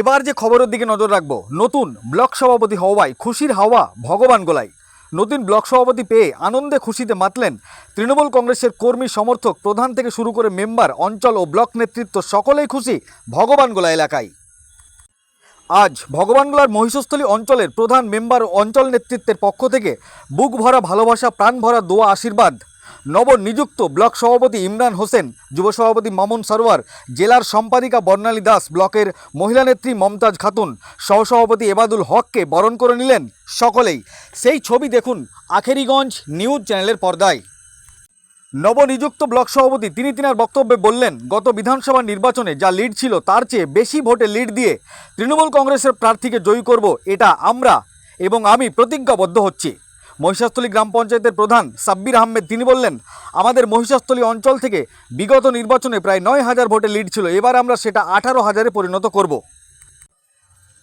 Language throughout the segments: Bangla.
এবার যে খবরের দিকে নজর রাখব, নতুন ব্লক সভাপতি হওয়ায় খুশির হাওয়া ভগবান গোলাই নতুন ব্লক সভাপতি পেয়ে আনন্দে খুশিতে মাতলেন তৃণমূল কংগ্রেসের কর্মী সমর্থক প্রধান থেকে শুরু করে মেম্বার, অঞ্চল ও ব্লক নেতৃত্ব, সকলেই খুশি ভগবান গোলা এলাকায়। আজ ভগবানগোলার মহিষস্থলী অঞ্চলের প্রধান মেম্বার ও অঞ্চল নেতৃত্বের পক্ষ থেকে বুক ভরা ভালোবাসা, প্রাণ ভরা দোয়া, আশীর্বাদ নবনিযুক্ত ব্লক সভাপতি ইমরান হোসেন, যুব সভাপতি মামুন সরোয়ার জেলার সম্পাদিকা বর্ণালী দাস ব্লকের মহিলা নেত্রী মমতাজ খাতুন, সহসভাপতি এবাদুল হককে বরণ করে নিলেন সকলেই। সেই ছবি দেখুন আখেরিগঞ্জ নিউজ চ্যানেলের পর্দায়। নবনিযুক্ত ব্লক সভাপতি তিনি তিনার বক্তব্যে বললেন, গত বিধানসভা নির্বাচনে যা লিড ছিল তার চেয়ে বেশি ভোটে লিড দিয়ে তৃণমূল কংগ্রেসের প্রার্থীকে জয়ী করব, এটা আমরা এবং আমি প্রতিজ্ঞাবদ্ধ হচ্ছি। মহিষাস্থলী গ্রাম পঞ্চায়েতের প্রধান সাব্বির আহমেদ, তিনি বললেন, আমাদের মহিষাস্থলী অঞ্চল থেকে বিগত নির্বাচনে প্রায় নয় হাজার ভোটে লিড ছিল, এবার আমরা সেটা আঠারো হাজারে পরিণত করব।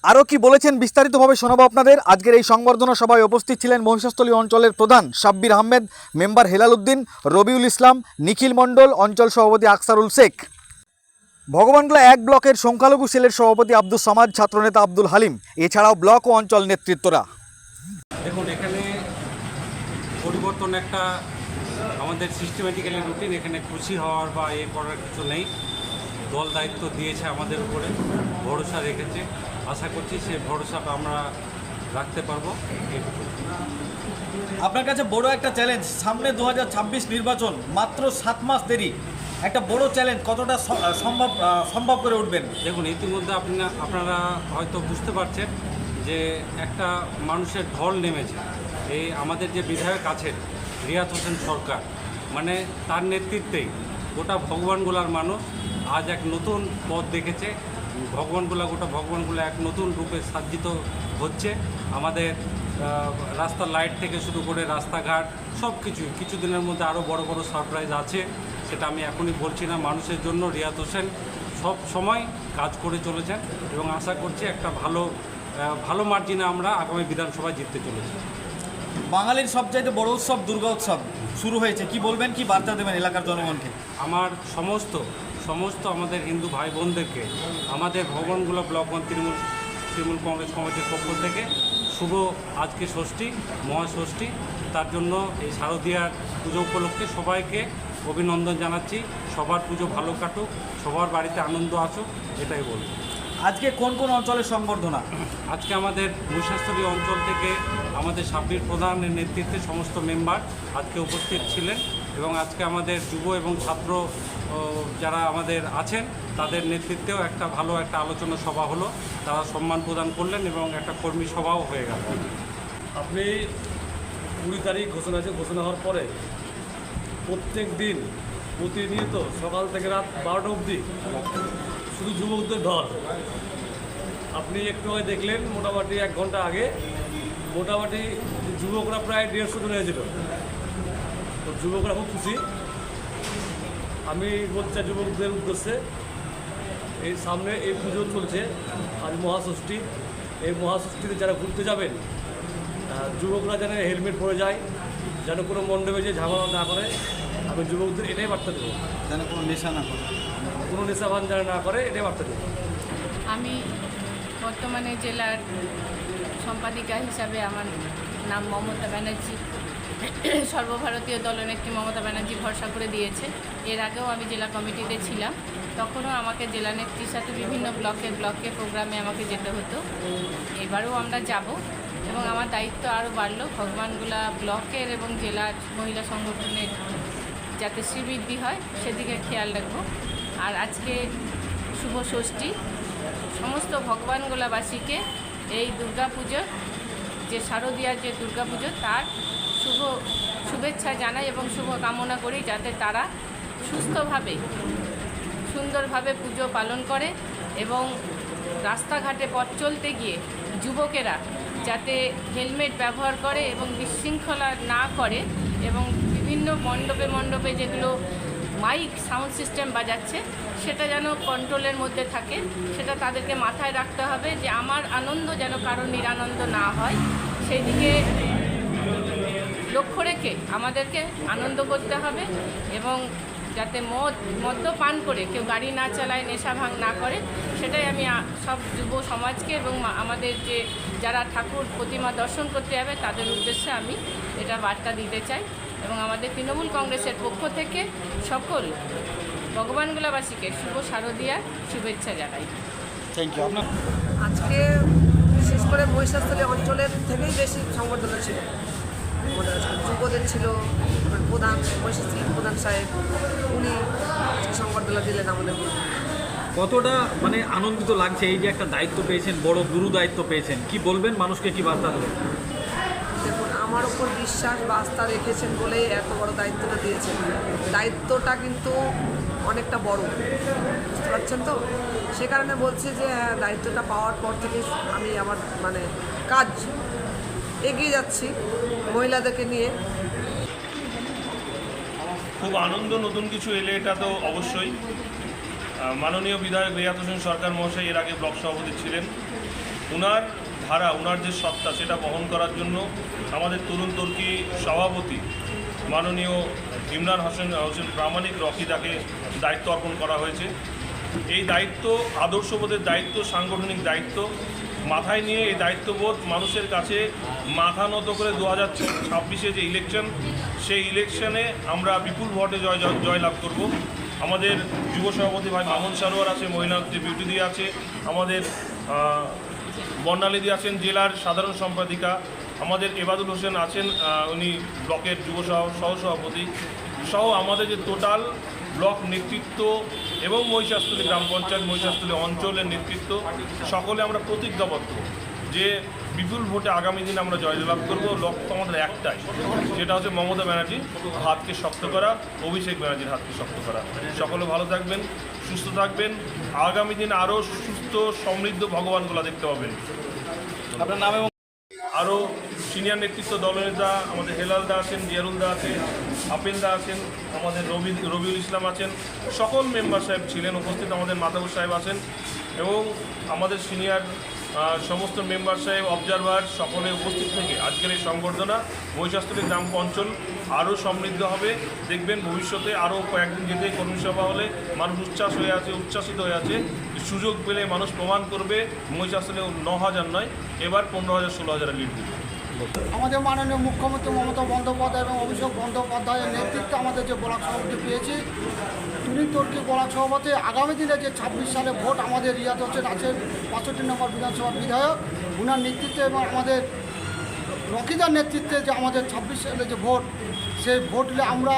আরও কি বলেছেন বিস্তারিতভাবে শোনাবো আপনাদের? আজকের এই সংবর্ধনা সভায় উপস্থিত ছিলেন মহিষাস্থলী অঞ্চলের প্রধান সাব্বির আহমেদ, মেম্বার হেলাল উদ্দিন, রবিউল ইসলাম, নিখিল মণ্ডল, অঞ্চল সভাপতি আকসারুল শেখ। ভগবানগোলা এক ব্লকের সংখ্যালঘু সেলের সভাপতি আব্দুল সামাদ, ছাত্রনেতা আব্দুল হালিম, এছাড়াও ব্লক ও অঞ্চল নেতৃত্বরা। দেখুন, এখানে পরিবর্তন একটা আমাদের সিস্টেমেটিক্যালি রুটিন এখানে খুশি হওয়ার বা এ করার কিছু নেই। দল দায়িত্ব দিয়েছে আমাদের উপরে ভরসা রেখেছে। আশা করছি সে ভরসাটা আমরা রাখতে পারব। আপনার কাছে বড় একটা চ্যালেঞ্জ সামনে দু হাজার ছাব্বিশ নির্বাচন মাত্র সাত মাস দেরি। একটা বড় চ্যালেঞ্জ কতটা সম্ভব সম্ভব করে উঠবেন? দেখুন ইতিমধ্যে আপনারা আপনারা হয়তো বুঝতে পারছেন যে একটা মানুষের ঢল নেমেছে। এই আমাদের যে বিধায়ক আছেন রিয়াত হোসেন সরকার মানে তার নেতৃত্বেই গোটা ভগবানগোলার মানুষ আজ এক নতুন পথ দেখেছে। ভগবানগোলা গোটা ভগবানগোলা এক নতুন রূপে সাজ্জিত হচ্ছে। আমাদের রাস্তার লাইট থেকে শুরু করে রাস্তাঘাট সব কিছুই কিছুদিনের মধ্যে আরও বড় বড় সারপ্রাইজ আছে, সেটা আমি এখনই বলছি না। মানুষের জন্য রিয়াত হোসেন সব সময় কাজ করে চলেছেন এবং আশা করছি একটা ভালো ভালো মার্জিনে আমরা আগামী বিধানসভায় জিততে চলেছি। বাঙালির সবচাইতে বড় উৎসব দুর্গা উৎসব শুরু হয়েছে। কি বলবেন, কি বার্তা দেবেন এলাকার জনগণকে? আমার সমস্ত সমস্ত আমাদের হিন্দু ভাই বোনদেরকে আমাদের ভবনগুলো ব্লক তৃণমূল তৃণমূল কংগ্রেস কমিটির পক্ষ থেকে শুভ আজকে ষষ্ঠী, মহাষষ্ঠী। তার জন্য এই শারদীয়ার পুজো উপলক্ষে সবাইকে অভিনন্দন জানাচ্ছি। সবার পুজো ভালো কাটুক, সবার বাড়িতে আনন্দ আসুক, এটাই বলব। আজকে কোন কোন অঞ্চলের সংবর্ধনা? আজকে আমাদের মহিষাস্থলী অঞ্চল থেকে আমাদের সাব্বির প্রধানের নেতৃত্বে সমস্ত মেম্বার আজকে উপস্থিত ছিলেন এবং আজকে আমাদের যুব এবং ছাত্র যারা আমাদের আছেন তাদের নেতৃত্বেও একটা ভালো একটা আলোচনা সভা হলো। তারা সম্মান প্রদান করলেন এবং একটা কর্মী সভাও হয়ে গেল। আপনি কুড়ি তারিখ ঘোষণা আছে ঘোষণা হওয়ার পরে প্রত্যেক দিন প্রতিনিয়ত সকাল থেকে রাত বারোটা অবধি শুধু যুবকদের ঢল আপনি একটু আগে দেখলেন, মোটামুটি এক ঘণ্টা আগে, মোটামুটি যুবকরা প্রায় দেড়শো জন হয়েছিল। তো যুবকরা খুব খুশি। আমি চাই যুবকদের উদ্দেশ্যে এই সামনে এই পুজো চলছে। আজ মহাষষ্ঠী। এই মহাষষ্ঠীতে যারা ঘুরতে যাবেন যুবকরা যেন হেলমেট পরে যায়, যেন কোনো মণ্ডপে যে ঝামেলা না করে, আমি যুবকদের এটাই বার্তা দেবো। যেন কোনো নেশা না করে। কোনো নেশাবান যেন না করে, এটাই বার্তা আমি বর্তমানে জেলার সম্পাদিকা হিসাবে আমার নাম মমতা ব্যানার্জি। সর্বভারতীয় দলের দলনেত্রী মমতা ব্যানার্জি ভরসা করে দিয়েছে। এর আগেও আমি জেলা কমিটিতে ছিলাম। তখনও আমাকে জেলা নেত্রীর সাথে বিভিন্ন ব্লকে ব্লকে প্রোগ্রামে আমাকে যেতে হতো। এবারেও আমরা যাব এবং আমার দায়িত্ব আরও বাড়লো। ভগবানগুলা ব্লকের এবং জেলার মহিলা সংগঠনের যাতে শ্রীবৃদ্ধি হয়, সেদিকে খেয়াল রাখব। আর আজকে শুভ ষষ্ঠী। সমস্ত ভগবানগোলাবাসীকে এই দুর্গাপুজোর যে শারদীয়ার যে দুর্গাপুজো, তার শুভ শুভেচ্ছা জানাই এবং শুভ কামনা করি যাতে তারা সুস্থভাবে, সুন্দরভাবে পুজো পালন করে এবং রাস্তাঘাটে পথ চলতে গিয়ে যুবকেরা যাতে হেলমেট ব্যবহার করে এবং বিশৃঙ্খলা না করে এবং বিভিন্ন মণ্ডপে মণ্ডপে যেগুলো মাইক সাউন্ড সিস্টেম বাজাচ্ছে, সেটা যেন কন্ট্রোলের মধ্যে থাকে, সেটা তাদেরকে মাথায় রাখতে হবে যে আমার আনন্দ যেন কারও নিরানন্দ না হয়। সেই দিকে লক্ষ্য রেখে আমাদেরকে আনন্দ করতে হবে এবং যাতে মদ মদ্য পান করে কেউ গাড়ি না চালায়, নেশা ভাঙ না করে, সেটাই আমি সব যুব সমাজকে এবং আমাদের যে যারা ঠাকুর প্রতিমা দর্শন করতে যাবে, তাদের উদ্দেশ্যে আমি এটা বার্তা দিতে চাই। এবং আমাদের তৃণমূল কংগ্রেসের পক্ষ থেকে সকল ভগবানগোলাবাসীকে শুভ শারদীয়ার শুভেচ্ছা জানাই। থ্যাংক ইউ আপনার আজকে বিশেষ করে মহিষাস্থলী অঞ্চলের থেকেই বেশি সংবর্ধনা ছিল। আমাদের যুবদের ছিল প্রধান মহিষাস্থলী প্রধান সাহেব উনি সংবর্ধনা দিলেন আমাদের কতটা মানে আনন্দিত লাগছে এই যে একটা দায়িত্ব পেয়েছেন বড় গুরু দায়িত্ব পেয়েছেন। কি বলবেন? মানুষকে কি বার্তা দেবেন? আমার ওপর বিশ্বাস বা আস্থা রেখেছেন বলেই এত বড় দায়িত্বটা দিয়েছেন। দায়িত্বটা কিন্তু অনেকটা বড়। বুঝতে পারছেন তো? সে কারণে বলছি যে হ্যাঁ দায়িত্বটা পাওয়ার পর থেকে আমি আমার মানে কাজ এগিয়ে যাচ্ছি মহিলাদেরকে নিয়ে। খুব আনন্দ, নতুন কিছু এলে এটা তো অবশ্যই। মাননীয় বিধায়ক রিয়াত হোসেন সরকার মহাশয় এর আগে ব্লক সভাপতি ছিলেন। ওনার ধারা ওনার যে সত্তা, সেটা বহন করার জন্য আমাদের তরুণ তর্কি সভাপতি মাননীয় ইমরান হোসেন হোসেন প্রামাণিক রকি তাকে দায়িত্ব অর্পণ করা হয়েছে। এই দায়িত্ব, আদর্শবোধের দায়িত্ব, সাংগঠনিক দায়িত্ব মাথায় নিয়ে এই দায়িত্ববোধ মানুষের কাছে মাথা নত করে দু হাজার ছাব্বিশে যে ইলেকশন সেই ইলেকশনে আমরা বিপুল ভোটে জয় জয় জয়লাভ করব। আমাদের যুব সভাপতি ভাই মামুন সারোয়ার আছে, মহিলা বিউটি দিয়ে আছে, আমাদের বর্ণালীদি আছেন জেলার সাধারণ সম্পাদিকা। আমাদের এবাদুল হোসেন আছেন উনি ব্লকের যুব সহ- সহসভাপতি সহ আমাদের যে টোটাল ব্লক নেতৃত্ব এবং মহিষাস্থলী গ্রাম পঞ্চায়েত মহিষাস্থলী অঞ্চলের নেতৃত্ব, সকলে আমরা প্রতিজ্ঞাবদ্ধ যে বিপুল ভোটে আগামী দিন আমরা জয়লাভ করব। লক্ষ্য আমাদের একটাই যেটা হচ্ছে মমতা ব্যানার্জির হাতকে শক্ত করা, অভিষেক ব্যানার্জির হাতকে শক্ত করা। সকলে ভালো থাকবেন। সুস্থ থাকবেন। আগামী দিন আরও সুস্থ সমৃদ্ধ ভগবানগুলো দেখতে পাবেন। আপনার নাম এবং আরও সিনিয়র নেতৃত্ব দলনেতা আমাদের হেলাল দা আছেন জিয়ারুল দা আছেন আপেল দা আছেন আমাদের রবি রবিউল ইসলাম আছেন সকল মেম্বার সাহেব ছিলেন উপস্থিত আমাদের মাতাবুর সাহেব আছেন এবং আমাদের সিনিয়র সমস্ত মেম্বার সাহেব অবজারভার সকলে উপস্থিত থেকে আজকের এই সংবর্ধনা মহিষাস্থলী গ্রাম পঞ্চল আরও সমৃদ্ধ হবে। দেখবেন ভবিষ্যতে আরও কয়েকদিন যেতে কর্মী সভা হলে মানুষ উচ্ছ্বাস হয়ে আছে, উচ্ছ্বাসিত হয়ে আছে। সুযোগ পেলে মানুষ প্রমাণ করবে মহিষাস্থলে ন হাজার নয়, এবার পনেরো হাজার, ষোলো হাজার লিড দিবে। আমাদের মাননীয় মুখ্যমন্ত্রী মমতা বন্দ্যোপাধ্যায় এবং অভিষেক বন্দ্যোপাধ্যায়ের নেতৃত্বে আমাদের যে ব্লক সভাপতি পেয়েছি, তিনি তর্কি ব্লক সভাপতি। আগামী দিনে যে ছাব্বিশ সালে ভোট আমাদের রিয়াদ হোসেন আছেন পঁয়ষট্টি নম্বর বিধানসভার বিধায়ক ওনার নেতৃত্বে এবং আমাদের রকিদার নেতৃত্বে যে আমাদের ছাব্বিশ সালে যে ভোট, সেই ভোটলে আমরা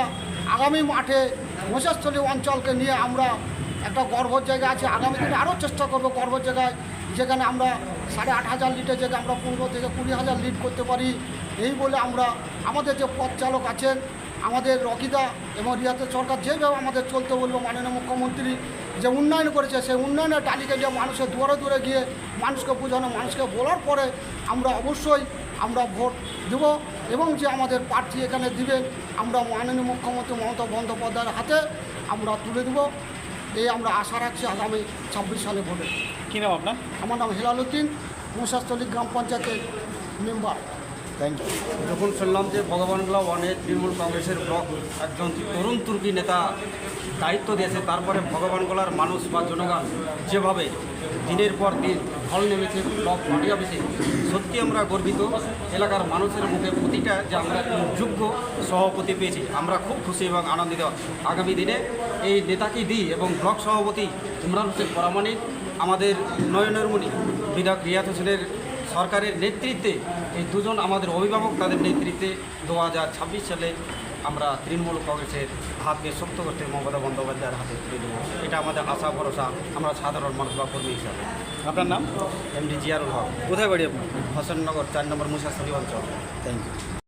আগামী মাঠে মশাস্থলী অঞ্চলকে নিয়ে আমরা একটা গর্ভর জায়গা আছে। আগামী দিনে আরও চেষ্টা করব গর্ভর জায়গায়, যেখানে আমরা সাড়ে আট হাজার লিটার জায়গায় আমরা পনেরো থেকে কুড়ি হাজার লিড করতে পারি। এই বলে আমরা, আমাদের যে পথ চালক আছেন, আমাদের রকিদা এবং রিয়াতের সরকার যেভাবে আমাদের চলতে বলব মাননীয় মুখ্যমন্ত্রী, যে উন্নয়ন করেছে, সেই উন্নয়নের তালিকা যে মানুষের দূরে দূরে গিয়ে মানুষকে বোঝানো, মানুষকে বলার পরে আমরা অবশ্যই আমরা ভোট দেব এবং যে আমাদের প্রার্থী এখানে দিবেন, আমরা মাননীয় মুখ্যমন্ত্রী মমতা বন্দ্যোপাধ্যায়ের হাতে আমরা তুলে দেব। এই আমরা আশা রাখছি আগামী ছাব্বিশ সালে ভোটে। কী নাম আপনার? আমার নাম হেলাল উদ্দিন মুসাস্তলী গ্রাম পঞ্চায়েতের মেম্বার। থ্যাংক ইউ যখন শুনলাম যে ভগবানগুলা ওয়ানে তৃণমূল কংগ্রেসের ব্লক একজন তরুণ তুর্কি নেতা দায়িত্ব দিয়েছে তারপরে ভগবানগোলার মানুষ বা জনগণ যেভাবে দিনের পর দিন ফল নেমেছে, ব্লক পার্টি অফিসে। সত্যি আমরা গর্বিত। এলাকার মানুষের মুখে প্রতিটা যে আমরা যোগ্য সভাপতি পেয়েছি, আমরা খুব খুশি এবং আনন্দিত। আগামী দিনে এই নেতাকে দিই এবং ব্লক সভাপতি ইমরান হোসেন পরামানিক আমাদের নয়নরমণি, বিধায়ক রিয়াত হোসেনের সরকারের নেতৃত্বে এই দুজন আমাদের অভিভাবক তাদের নেতৃত্বে দু হাজার ছাব্বিশ সালে আমরা তৃণমূল কংগ্রেসের হাতকে শক্ত করতে মমতা বন্দ্যোপাধ্যায়ের হাতে তুলে দেবো। এটা আমাদের আশা ভরসা আমরা সাধারণ মানুষ বা কর্মী হিসাবে। আপনার নাম? এমডি জিয়ারুল হক। কোথায় বাড়ি আপনার? হোসেননগর চার নম্বর মুসাশালী অঞ্চল। Thank you